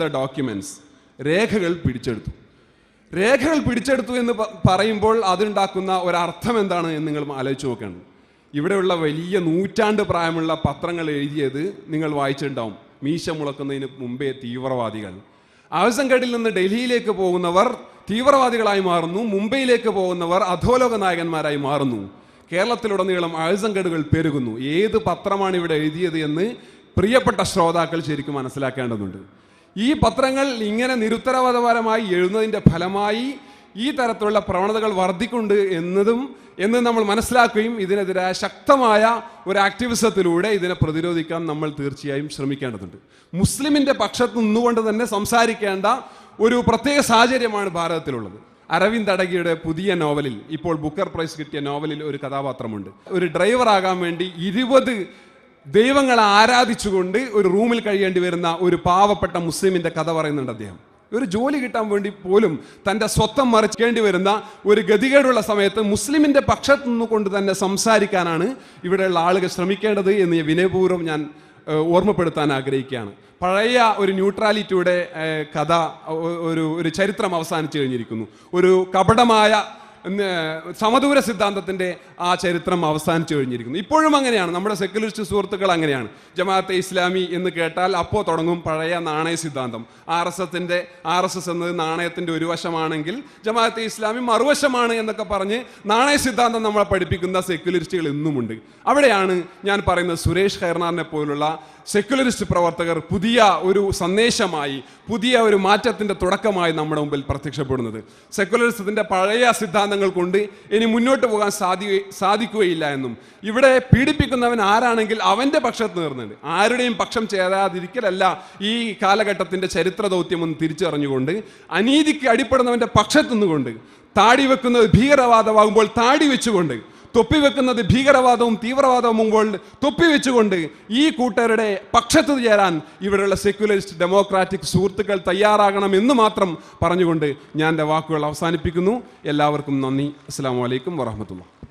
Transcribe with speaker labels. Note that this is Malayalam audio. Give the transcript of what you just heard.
Speaker 1: ദ ഡോക്യുമെന്റ്സ് രേഖകൾ പിടിച്ചെടുത്തു. രേഖകൾ പിടിച്ചെടുത്തു എന്ന് പറയുമ്പോൾ അതുണ്ടാക്കുന്ന ഒരർത്ഥം എന്താണ് എന്ന് നിങ്ങൾ ആലോചിച്ച് നോക്കണം. ഇവിടെയുള്ള വലിയ നൂറ്റാണ്ട് പ്രായമുള്ള പത്രങ്ങൾ എഴുതിയത് നിങ്ങൾ വായിച്ചിട്ടുണ്ടാവും. മീശ മുളക്കുന്നതിന് മുമ്പേ തീവ്രവാദികൾ. ആവസങ്കടിൽ നിന്ന് ഡൽഹിയിലേക്ക് പോകുന്നവർ തീവ്രവാദികളായി മാറുന്നു. മുംബൈയിലേക്ക് പോകുന്നവർ അധോലോക നായകന്മാരായി മാറുന്നു. കേരളത്തിലുടനീളം ആഴ്സങ്കടുകൾ പെരുകുന്നു. ഏത് പത്രമാണ് ഇവിടെ എഴുതിയത് എന്ന് പ്രിയപ്പെട്ട ശ്രോതാക്കൾ ശരിക്കും മനസ്സിലാക്കേണ്ടതുണ്ട്. ഈ പത്രങ്ങൾ ഇങ്ങനെ നിരുത്തരവാദപരമായി എഴുതുന്നതിന്റെ ഫലമായി ഈ തരത്തിലുള്ള പ്രവണതകൾ വർദ്ധിക്കുന്നുണ്ട് എന്നതും എന്ന് നമ്മൾ മനസ്സിലാക്കുകയും ഇതിനെതിരായ ശക്തമായ ഒരു ആക്ടിവിസത്തിലൂടെ ഇതിനെ പ്രതിരോധിക്കാൻ നമ്മൾ തീർച്ചയായും ശ്രമിക്കേണ്ടതുണ്ട്. മുസ്ലിമിന്റെ പക്ഷത്ത് നിന്നുകൊണ്ട് തന്നെ സംസാരിക്കേണ്ട ഒരു പ്രത്യേക സാഹചര്യമാണ് ഭാരതത്തിലുള്ളത്. അരവിന്ദ് അടകിയുടെ പുതിയ നോവലിൽ ഇപ്പോൾ ബുക്കർ പ്രൈസ് കിട്ടിയ നോവലിൽ ഒരു കഥാപാത്രമുണ്ട്. ഒരു ഡ്രൈവറാകാൻ വേണ്ടി ഇരുപത് ദൈവങ്ങളെ ആരാധിച്ചുകൊണ്ട് ഒരു റൂമിൽ കഴിയേണ്ടി വരുന്ന ഒരു പാവപ്പെട്ട മുസ്ലിമിന്റെ കഥ പറയുന്നുണ്ട് അദ്ദേഹം. ഒരു ജോലി കിട്ടാൻ വേണ്ടി പോലും തന്റെ സ്വത്തം മറിക്കേണ്ടി വരുന്ന ഒരു ഗതികേടുള്ള സമയത്ത് മുസ്ലിമിന്റെ പക്ഷത്തു നിന്നുകൊണ്ട് തന്നെ സംസാരിക്കാനാണ് ഇവിടെയുള്ള ആളുകൾ ശ്രമിക്കേണ്ടത് എന്ന് വിനയപൂർവം ഞാൻ ഓർമ്മപ്പെടുത്താൻ ആഗ്രഹിക്കുകയാണ്. പഴയ ഒരു ന്യൂട്രാലിറ്റിയുടെ കഥ ഒരു ഒരു ചരിത്രം അവസാനിച്ചു കഴിഞ്ഞിരിക്കുന്നു. ഒരു കപടമായ സമദൂര സിദ്ധാന്തത്തിന്റെ ആ ചരിത്രം അവസാനിച്ചു കഴിഞ്ഞിരിക്കുന്നു. ഇപ്പോഴും അങ്ങനെയാണ്. നമ്മുടെ സെക്യുലറിസ്റ്റ് സുഹൃത്തുക്കൾ അങ്ങനെയാണ്. ജമാഅത്തെ ഇസ്ലാമി എന്ന് കേട്ടാൽ അപ്പോൾ തുടങ്ങും പഴയ നാണയ സിദ്ധാന്തം. ആർ എസ് എസിന്റെ ആർ എസ് എസ് എന്നത് നാണയത്തിന്റെ ഒരു വശമാണെങ്കിൽ ജമാഅത്തെ ഇസ്ലാമി മറുവശമാണ് എന്നൊക്കെ പറഞ്ഞ് നാണയ സിദ്ധാന്തം നമ്മളെ പഠിപ്പിക്കുന്ന സെക്യുലറിസ്റ്റുകൾ ഇന്നുമുണ്ട്. അവിടെയാണ് ഞാൻ പറയുന്നത് സുരേഷ് ഖൈർനാറിനെ പോലുള്ള സെക്യുലറിസ്റ്റ് പ്രവർത്തകർ പുതിയ ഒരു സന്ദേശമായി പുതിയ ഒരു മാറ്റത്തിന്റെ തുടക്കമായി നമ്മുടെ മുമ്പിൽ പ്രത്യക്ഷപ്പെടുന്നത്. സെക്യുലറിസത്തിന്റെ പഴയ സിദ്ധാന്തങ്ങൾ കൊണ്ട് ഇനി മുന്നോട്ട് പോകാൻ സാധി സാധിക്കുകയില്ല എന്നും. ഇവിടെ പീഡിപ്പിക്കുന്നവൻ ആരാണെങ്കിൽ അവന്റെ പക്ഷത്ത് നിർന്നുണ്ട്. ആരുടെയും പക്ഷം ചേരാതിരിക്കലല്ല ഈ കാലഘട്ടത്തിന്റെ ചരിത്ര ദൗത്യമെന്ന് തിരിച്ചറിഞ്ഞുകൊണ്ട്. അനീതിക്ക് അടിപ്പെടുന്നവന്റെ പക്ഷത്തു നിന്നുകൊണ്ട്. താടി വെക്കുന്നത് ഭീകരവാദമാകുമ്പോൾ താടി വെച്ചുകൊണ്ട്. തൊപ്പി വെക്കുന്നത് ഭീകരവാദവും തീവ്രവാദവുമ്പോൾ തൊപ്പി വെച്ചുകൊണ്ട് ഈ കൂട്ടരുടെ പക്ഷത്ത് ചേരാൻ ഇവിടെയുള്ള സെക്യുലറിസ്റ്റ് ഡെമോക്രാറ്റിക് സുഹൃത്തുക്കൾ തയ്യാറാകണം എന്ന് മാത്രം പറഞ്ഞുകൊണ്ട് ഞാൻ എന്റെ വാക്കുകൾ അവസാനിപ്പിക്കുന്നു. എല്ലാവർക്കും നന്ദി. അസ്സാം വലൈക്കും വറഹമത്തുള്ള